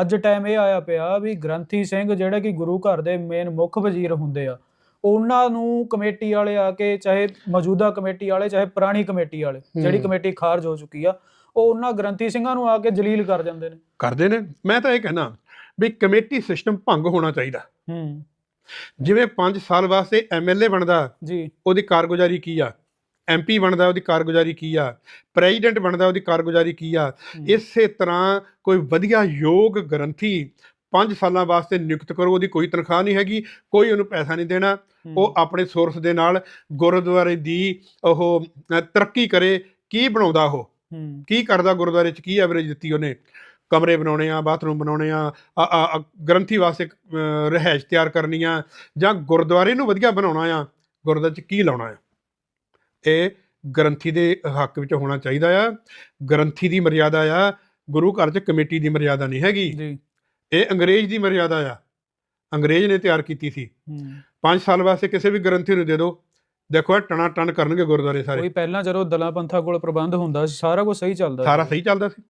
ਅੱਜ ਟਾਈਮ ਇਹ ਆਇਆ ਪਿਆ ਵੀ ਗ੍ਰੰਥੀ ਸਿੰਘ ਜਿਹੜੇ ਕਿ ਗੁਰੂ ਘਰ ਦੇ ਮੇਨ ਮੁੱਖ ਵਜ਼ੀਰ ਹੁੰਦੇ ਆ ਉਹਨਾਂ ਨੂੰ ਕਮੇਟੀ ਵਾਲੇ ਆ ਕੇ ਚਾਹੇ ਮੌਜੂਦਾ ਕਮੇਟੀ ਵਾਲੇ ਚਾਹੇ ਪੁਰਾਣੀ ਕਮੇਟੀ ਵਾਲੇ ਜਿਹੜੀ। ਕਮੇਟੀ ਖਾਰਜ ਹੋ ਚੁੱਕੀ ਆ ਉਹ ਉਹਨਾਂ ਗ੍ਰੰਥੀ ਸਿੰਘਾਂ ਨੂੰ ਆ ਕੇ ਜਲੀਲ ਕਰ ਜਾਂਦੇ ਨੇ। ਕਰਦੇ ਨੇ। ਮੈਂ ਤਾਂ ਇਹ ਕਹਿਣਾ ਵੀ ਕਮੇਟੀ ਸਿਸਟਮ ਭੰਗ ਹੋਣਾ ਚਾਹੀਦਾ। ਹੂੰ। ਜਿਵੇਂ 5 ਸਾਲ ਵਾਸਤੇ ਐਮਐਲਏ ਬਣਦਾ ਜੀ। ਉਹਦੀ ਕਾਰਗੁਜ਼ਾਰੀ ਕੀ ਆ? ਐਮਪੀ ਬਣਦਾ ਉਹਦੀ ਕਾਰਗੁਜ਼ਾਰੀ ਕੀ ਆ? ਪ੍ਰੈਜ਼ੀਡੈਂਟ ਬਣਦਾ ਉਹਦੀ ਕਾਰਗੁਜ਼ਾਰੀ ਕੀ ਆ। ਇਸੇ ਤਰ੍ਹਾਂ ਕੋਈ ਵਧੀਆ ਯੋਗ ਗ੍ਰੰਥੀ 5 ਸਾਲਾਂ ਵਾਸਤੇ ਨਿਯੁਕਤ ਕਰੋ ਉਹਦੀ ਕੋਈ ਤਨਖਾਹ ਨਹੀਂ ਹੈਗੀ ਕੋਈ ਉਹਨੂੰ ਪੈਸਾ ਨਹੀਂ ਦੇਣਾ। ਉਹ ਆਪਣੇ ਸੋਰਸ ਦੇ ਨਾਲ ਗੁਰਦੁਆਰੇ ਦੀ ਉਹ ਤਰੱਕੀ ਕਰੇ ਕੀ ਬਣਾਉਂਦਾ ਉਹ? ਕੀ ਕਰਦਾ ਗੁਰਦੁਆਰੇ 'ਚ? ਕੀ ਐਵਰੇਜ ਦਿੱਤੀ ਉਹਨੇ? ਕਮਰੇ ਬਣਾਉਣੇ ਆ ਬਾਥਰੂਮ ਬਣਾਉਣੇ ਆ ਗ੍ਰੰਥੀ ਵਾਸਤੇ ਰਿਹਾਇਸ਼ ਤਿਆਰ ਕਰਨੀ ਆ ਜਾਂ ਗੁਰਦੁਆਰੇ ਨੂੰ ਵਧੀਆ ਬਣਾਉਣਾ ਆ ਗੁਰਦੁਆਰੇ 'ਚ ਕੀ ਲਾਉਣਾ ਆ? ਇਹ ਗ੍ਰੰਥੀ ਦੇ ਹੱਕ ਵਿੱਚ ਹੋਣਾ ਚਾਹੀਦਾ ਆ। ਗ੍ਰੰਥੀ ਦੀ ਮਰਿਆਦਾ ਆ ਗੁਰੂ ਘਰ 'ਚ ਕਮੇਟੀ ਦੀ ਮਰਿਆਦਾ ਨਹੀਂ ਹੈਗੀ। ਜੀ। ਇਹ ਅੰਗਰੇਜ਼ ਦੀ ਮਰਿਆਦਾ ਆ। ਅੰਗਰੇਜ਼ ਨੇ ਤਿਆਰ ਕੀਤੀ ਸੀ। ਹੂੰ। 5 ਸਾਲ ਵਾਸਤੇ ਕਿਸੇ ਵੀ ਗ੍ਰੰਥੀ ਨੂੰ ਦੇ ਦਿਓ ਦੇਖੋ ਇਹ ਟਣਾ ਟਣ ਕਰਨਗੇ ਗੁਰਦੁਆਰੇ ਸਾਰੇ। ਕੋਈ ਪਹਿਲਾਂ ਜਦੋਂ ਦਲਾਂ ਪੰਥਾਂ ਕੋਲ ਪ੍ਰਬੰਧ ਹੁੰਦਾ ਸੀ ਸਾਰਾ ਕੁਝ ਸਹੀ ਚੱਲਦਾ ਸਾਰਾ ਸੀ। ਸਹੀ ਚੱਲਦਾ ਸੀ।